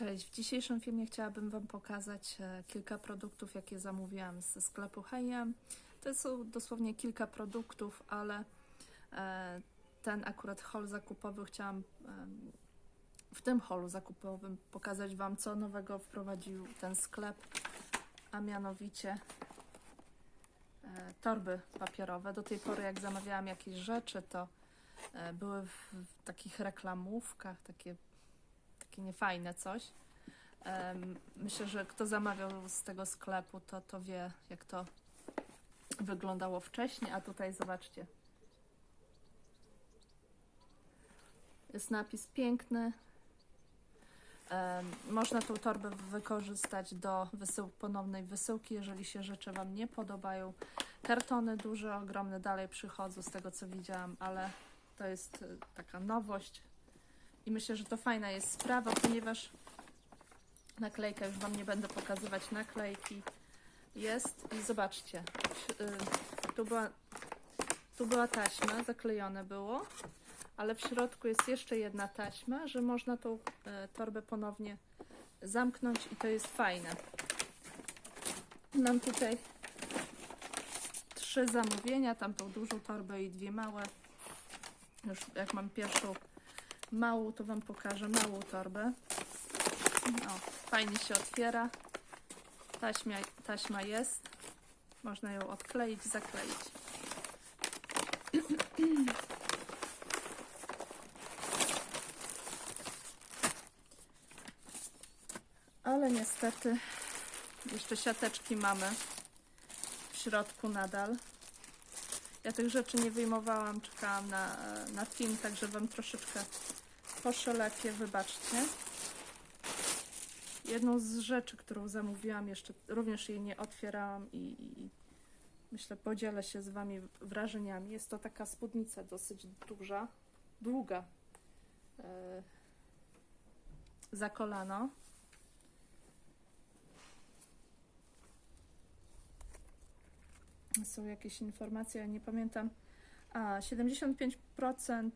Cześć, w dzisiejszym filmie chciałabym Wam pokazać e, kilka produktów, jakie zamówiłam ze sklepu H&M. To są dosłownie kilka produktów, ale e, ten akurat haul zakupowy chciałam w tym holu zakupowym pokazać Wam, co nowego wprowadził ten sklep, a mianowicie e, torby papierowe. Do tej pory, jak zamawiałam jakieś rzeczy, to były w takich reklamówkach, takie takie niefajne coś. Myślę, że kto zamawiał z tego sklepu, to, to wie, jak to wyglądało wcześniej. A tutaj zobaczcie. Jest napis piękny. Można tą torbę wykorzystać do wysył, ponownej wysyłki, jeżeli się rzeczy Wam nie podobają. Kartony duże, ogromne dalej przychodzą z tego co widziałam, ale to jest e, taka nowość. I myślę, że to fajna jest sprawa, ponieważ naklejka, już Wam nie będę pokazywać naklejki, jest i zobaczcie, y, tu była, tu była taśma, zaklejone było, ale w środku jest jeszcze jedna taśma, że można tą e, torbę ponownie zamknąć i to jest fajne. Mam tutaj trzy zamówienia, tam tą dużą torbę i dwie małe. Już jak mam pierwszą małą, to Wam pokażę małą torbę. O, fajnie się otwiera. Taśma, taśma jest. Można ją odkleić, zakleić. Ale niestety jeszcze siateczki mamy w środku nadal. Ja tych rzeczy nie wyjmowałam, czekałam na, na film, także Wam troszeczkę poszelepię, wybaczcie. Jedną z rzeczy, którą zamówiłam, jeszcze również jej nie otwierałam i, i myślę, podzielę się z Wami wrażeniami. Jest to taka spódnica dosyć duża, długa, e, za kolano. Są jakieś informacje, ja nie pamiętam. A, 75%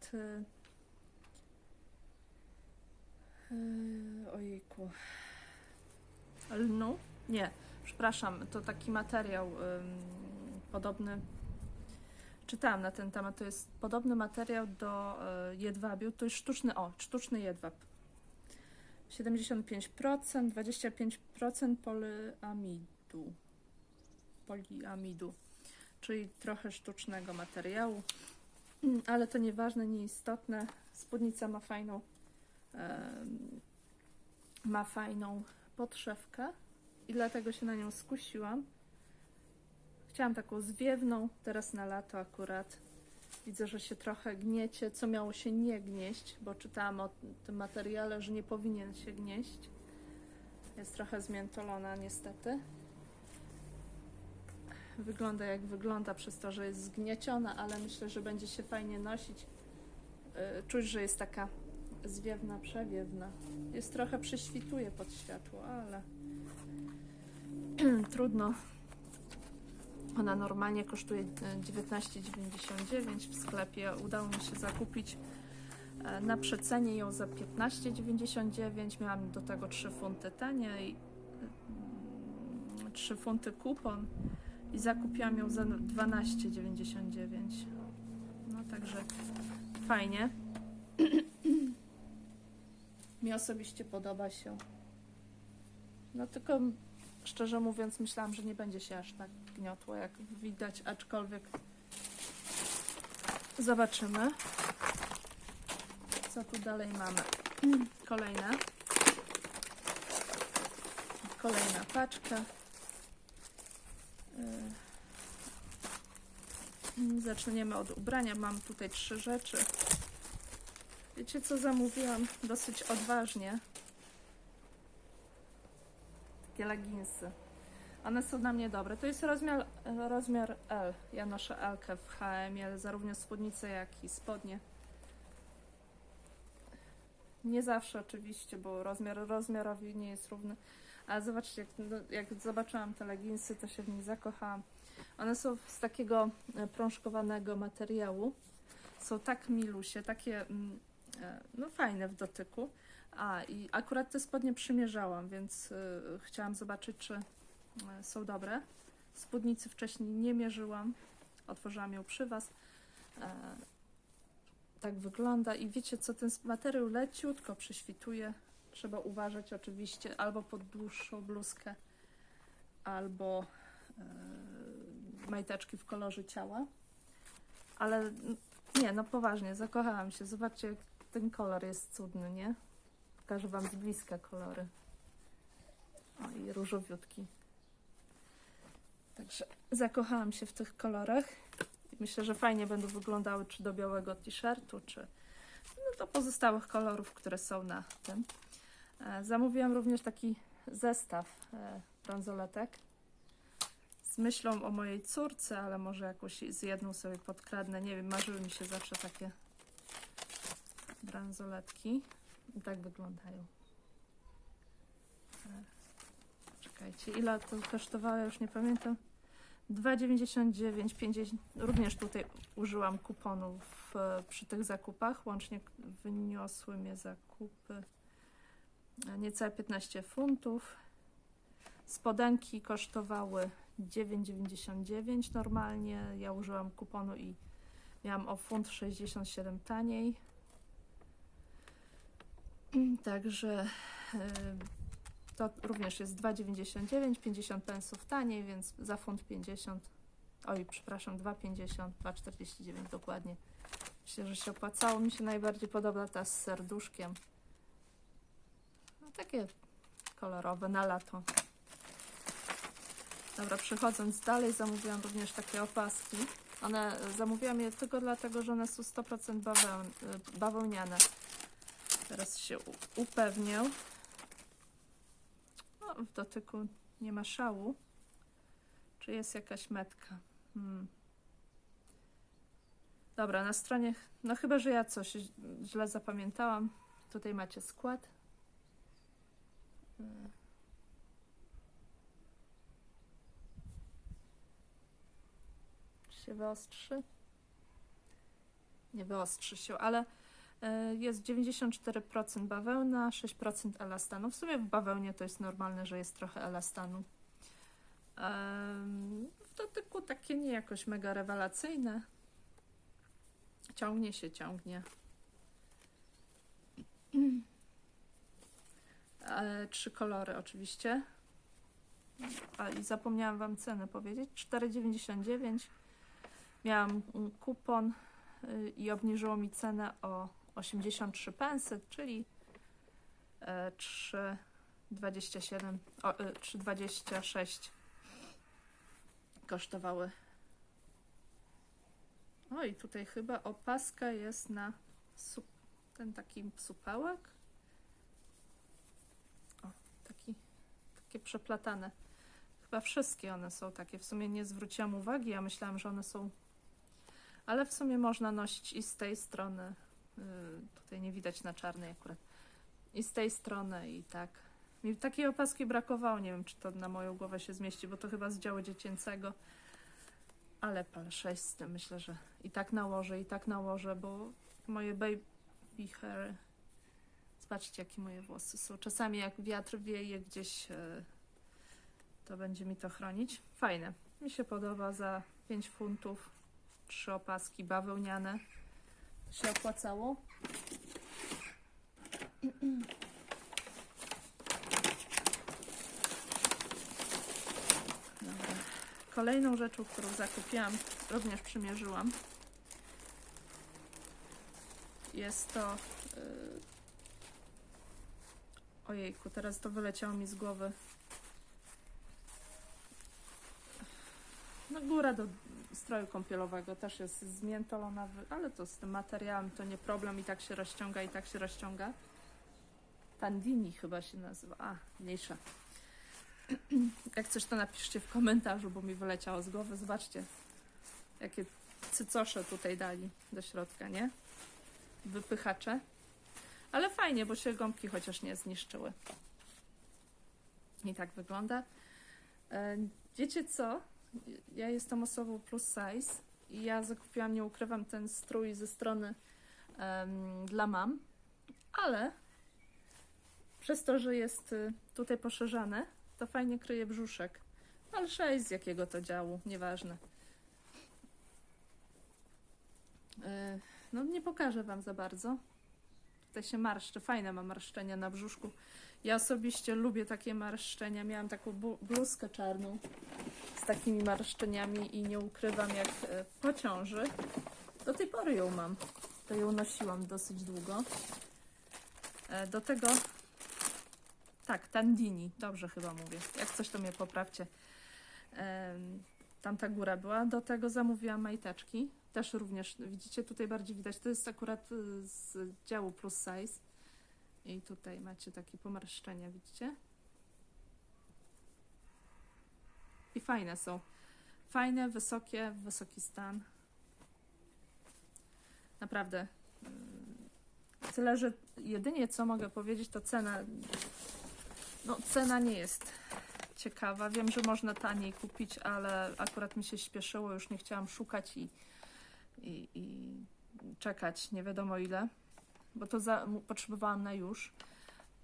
y, y, ojejku. Lnu? Nie, przepraszam, to taki materiał podobny. Czytałam na ten temat, to jest podobny materiał do y, jedwabiu, to jest sztuczny, o, sztuczny jedwab. 75%, 25% polyamidu. Poliamidu czyli trochę sztucznego materiału, Mm, ale to nieważne, nieistotne. Spódnica ma fajną, ma fajną podszewkę i dlatego się na nią skusiłam. Chciałam taką zwiewną, teraz na lato akurat. Widzę, że się trochę gniecie, co miało się nie gnieść, bo czytałam o tym materiale, że nie powinien się gnieść. Jest trochę zmiętolona niestety wygląda jak wygląda przez to, że jest zgnieciona, ale myślę, że będzie się fajnie nosić. Yy, Czuć, że jest taka zwiewna, przewiewna. Jest trochę prześwituje pod światło, ale trudno. Ona normalnie kosztuje e, 19,99 w sklepie. Udało mi się zakupić e, na przecenie ją za 15,99. Miałam do tego 3 funty taniej. 3 funty kupon i zakupiłam ją za 12,99. No także fajnie. Mi osobiście podoba się. No tylko szczerze mówiąc myślałam, że nie będzie się aż tak gniotło jak widać, aczkolwiek zobaczymy. Co tu dalej mamy? Kolejna. Kolejna paczka. Yy, Zaczniemy od ubrania. Mam tutaj trzy rzeczy. Wiecie co zamówiłam? Dosyć odważnie. Takie leginsy. One są na mnie dobre. To jest rozmiar, rozmiar L. Ja noszę L w H&M, zarówno spódnice, jak i spodnie. Nie zawsze oczywiście, bo rozmiar rozmiarowi nie jest równy. Ale zobaczcie, jak, no, jak zobaczyłam te leginsy, to się w nich zakochałam. One są z takiego e, prążkowanego materiału. Są tak milusie, takie mm, no fajne w dotyku, A, i akurat te spodnie przymierzałam, więc y, chciałam zobaczyć, czy y, są dobre. Spódnicy wcześniej nie mierzyłam. Otworzyłam ją przy Was. E, tak wygląda. I wiecie co, ten materiał leciutko prześwituje. Trzeba uważać oczywiście albo pod dłuższą bluzkę, albo e, majteczki w kolorze ciała. Ale nie, no poważnie, zakochałam się. Zobaczcie, jak ten kolor jest cudny, nie? Pokażę Wam z bliska kolory. O, i różowiutki. Także zakochałam się w tych kolorach. Myślę, że fajnie będą wyglądały czy do białego t-shirtu, czy no, do pozostałych kolorów, które są na tym. E, Zamówiłam również taki zestaw e, bransoletek z myślą o mojej córce, ale może jakąś z jedną sobie podkradnę. Nie wiem, marzyły mi się zawsze takie bransoletki. I tak wyglądają. Czekajcie, ile to kosztowało, już nie pamiętam. 2,99, 50. Również tutaj użyłam kuponów przy tych zakupach. Łącznie wyniosły mnie zakupy e, niecałe 15 funtów. Spodenki kosztowały 9,99 normalnie. Ja użyłam kuponu i miałam o funt 67 taniej. Także e, to również jest 2,99, 50 pensów taniej, więc za funt 50. Oj, przepraszam, 2,50, 2,49 dokładnie. Myślę, że się opłacało. Mi się najbardziej podoba ta z serduszkiem. No, takie kolorowe na lato. Dobra, przechodząc dalej, zamówiłam również takie opaski. One zamówiłam je tylko dlatego, że one są 100% baweł, bawełniane. Teraz się upewnię. O, w dotyku nie ma szału. Czy jest jakaś metka? Hmm. Dobra, na stronie. No chyba, że ja coś źle zapamiętałam. Tutaj macie skład. Czy się wyostrzy? Nie wyostrzy się, ale jest 94% bawełna, 6% elastanu. W sumie w bawełnie to jest normalne, że jest trochę elastanu. W dotyku takie nie jakoś mega rewelacyjne. Ciągnie się, ciągnie. E, Trzy kolory oczywiście. A i zapomniałam Wam cenę powiedzieć. 4,99. Miałam kupon y, i obniżyło mi cenę o 83 pensy, czyli e, 3,27, o, e, 3,26 kosztowały. O i tutaj chyba opaska jest na ten taki supełek. O, taki, takie przeplatane. Chyba wszystkie one są takie. W sumie nie zwróciłam uwagi, ja myślałam, że one są ale w sumie można nosić i z tej strony. Yy, tutaj nie widać na czarnej akurat. I z tej strony, i tak. Mi takiej opaski brakowało. Nie wiem, czy to na moją głowę się zmieści, bo to chyba z działu dziecięcego. Ale pal 6 z tym myślę, że i tak nałożę, i tak nałożę, bo moje baby hair. Zobaczcie, jakie moje włosy są. Czasami, jak wiatr wieje gdzieś, yy, to będzie mi to chronić. Fajne. Mi się podoba za 5 funtów trzy opaski bawełniane. Się opłacało. Kolejną rzeczą, którą zakupiłam, również przymierzyłam, jest to. Yy... Ojejku, teraz to wyleciało mi z głowy. No góra do stroju kąpielowego też jest zmiętolona, ale to z tym materiałem to nie problem i tak się rozciąga, i tak się rozciąga. Tandini chyba się nazywa. A, mniejsza. Jak coś to napiszcie w komentarzu, bo mi wyleciało z głowy. Zobaczcie, jakie cycosze tutaj dali do środka, nie? Wypychacze. Ale fajnie, bo się gąbki chociaż nie zniszczyły. I tak wygląda. E, Wiecie co? Ja jestem osobą plus size i ja zakupiłam, nie ukrywam, ten strój ze strony em, dla mam, ale Przez to, że jest y, tutaj poszerzane, to fajnie kryje brzuszek. Ale 6 z jakiego to działu, nieważne. Y, No nie pokażę Wam za bardzo. Tutaj się marszczy, fajne ma marszczenia na brzuszku. Ja osobiście lubię takie marszczenia. Miałam taką bluzkę czarną takimi marszczeniami i nie ukrywam, jak e, po ciąży. Do tej pory ją mam. To ją nosiłam dosyć długo. E, Do tego tak, tandini, dobrze chyba mówię. Jak coś to mnie poprawcie. Tamta góra była. Do tego zamówiłam majteczki. Też również, widzicie, tutaj bardziej widać. To jest akurat y, z działu plus size. I tutaj macie takie pomarszczenia, widzicie? I fajne są. Fajne, wysokie, wysoki stan. Naprawdę. mm, Tyle, że jedynie co mogę powiedzieć, to cena. No, cena nie jest ciekawa. Wiem, że można taniej kupić, ale akurat mi się śpieszyło, już nie chciałam szukać i, i, i czekać nie wiadomo ile, bo to za, potrzebowałam na już.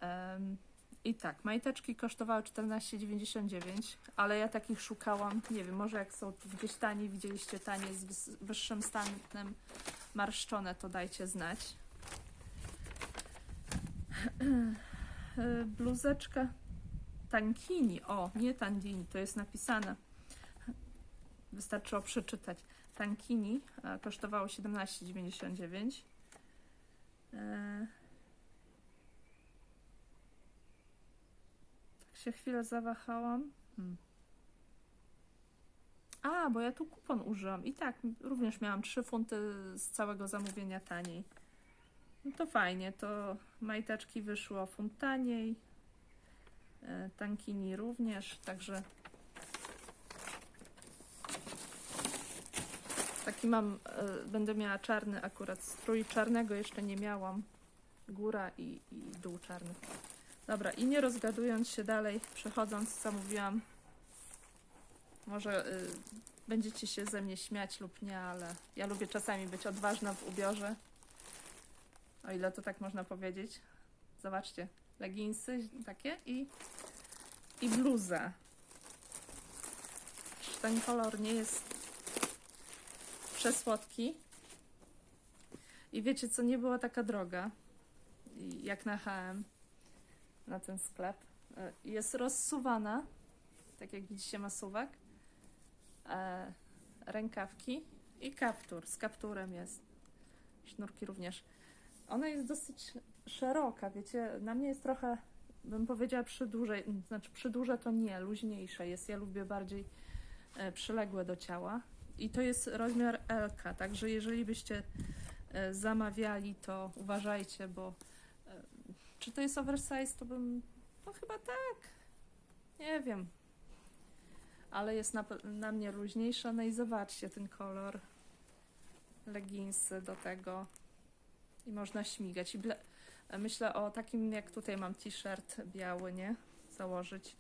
Em, I tak, majteczki kosztowały 14,99, ale ja takich szukałam, nie wiem, może jak są gdzieś tanie, widzieliście tanie z wyższym stanem marszczone, to dajcie znać. Bluzeczka Tankini, o, nie Tandini, to jest napisane. Wystarczyło przeczytać. Tankini e, kosztowało 17,99. E, Tak się chwilę zawahałam. Hmm. A, bo ja tu kupon użyłam. I tak, również miałam 3 funty z całego zamówienia taniej. No to fajnie, to majteczki wyszło funt taniej. E, Tankini również, także taki mam, e, będę miała czarny akurat strój, czarnego jeszcze nie miałam, góra i, i dół czarny. Dobra, i nie rozgadując się dalej, przechodząc, zamówiłam, może y, będziecie się ze mnie śmiać lub nie, ale ja lubię czasami być odważna w ubiorze, o ile to tak można powiedzieć. Zobaczcie, leginsy takie i, i bluza. Ten kolor nie jest przesłodki. I wiecie co, nie była taka droga, jak na H&M, na ten sklep. E, Jest rozsuwana, tak jak widzicie ma e, rękawki i kaptur, z kapturem jest. Sznurki również. Ona jest dosyć szeroka, wiecie, na mnie jest trochę, bym powiedziała przydłużej, znaczy przydłuże to nie, luźniejsze jest. Ja lubię bardziej e, przyległe do ciała. I to jest rozmiar L, także jeżeli byście zamawiali, to uważajcie, bo czy to jest oversize, to bym, no chyba tak, nie wiem. Ale jest na, na mnie luźniejsza, no i zobaczcie ten kolor. Leginsy do tego i można śmigać. I ble- myślę o takim, jak tutaj mam t-shirt biały, nie? Założyć.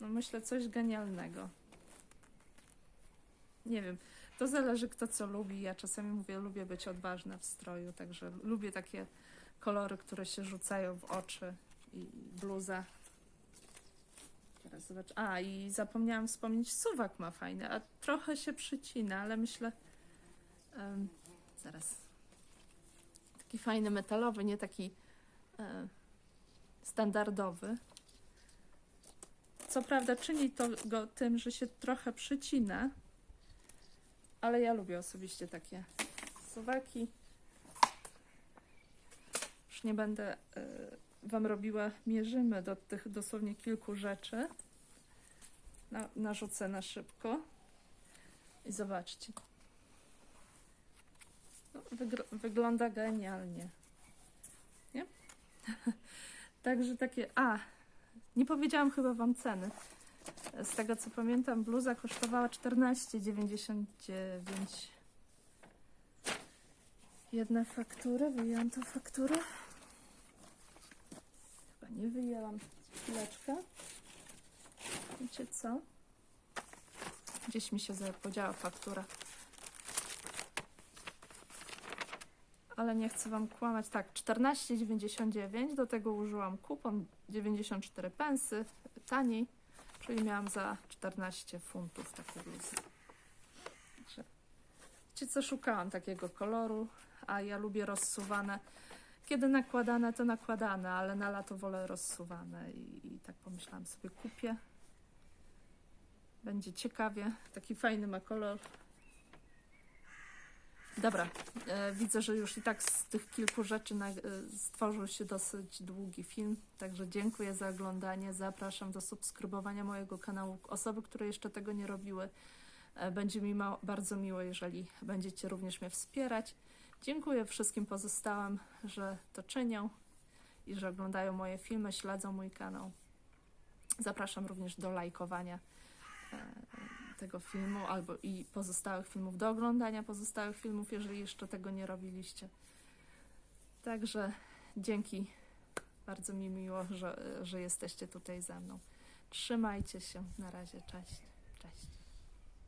No myślę coś genialnego. Nie wiem, to zależy kto co lubi. Ja czasami mówię, lubię być odważna w stroju, także lubię takie kolory, które się rzucają w oczy i bluza. Teraz zobacz. A, i zapomniałam wspomnieć, suwak ma fajny, a trochę się przycina, ale myślę. em, zaraz. Taki fajny metalowy, nie taki e, standardowy. Co prawda czyni to go tym, że się trochę przycina, ale ja lubię osobiście takie suwaki. Nie będę e, Wam robiła mierzymy do tych dosłownie kilku rzeczy. Na, narzucę na szybko. I zobaczcie. No, wygląda genialnie. Nie? Także takie. A, nie powiedziałam chyba Wam ceny. Z tego co pamiętam, bluza kosztowała 14,99. Jedna faktura, wyjęłam fakturę. Nie wyjęłam. Chwileczkę. Wiecie co? Gdzieś mi się zapodziała faktura. ale nie chcę Wam kłamać. Tak, 14,99. Do tego użyłam kupon 94 pensy, taniej, czyli miałam za 14 funtów bluzy. Także, Wiecie co, szukałam takiego koloru, a ja lubię rozsuwane. Kiedy nakładane, to nakładane, ale na lato wolę rozsuwane i, i tak pomyślałam sobie, kupię. Będzie ciekawie, taki fajny ma kolor. Dobra, e, widzę, że już i tak z tych kilku rzeczy na, e, stworzył się dosyć długi film, także dziękuję za oglądanie. Zapraszam do subskrybowania mojego kanału. Osoby, które jeszcze tego nie robiły, e, będzie mi ma- bardzo miło, jeżeli będziecie również mnie wspierać. Dziękuję wszystkim pozostałym, że to czynią i że oglądają moje filmy, śledzą mój kanał. Zapraszam również do lajkowania e, tego filmu albo i pozostałych filmów, do oglądania pozostałych filmów, jeżeli jeszcze tego nie robiliście. Także dzięki. Bardzo mi miło, że, że jesteście tutaj ze mną. Trzymajcie się. Na razie. Cześć. Cześć.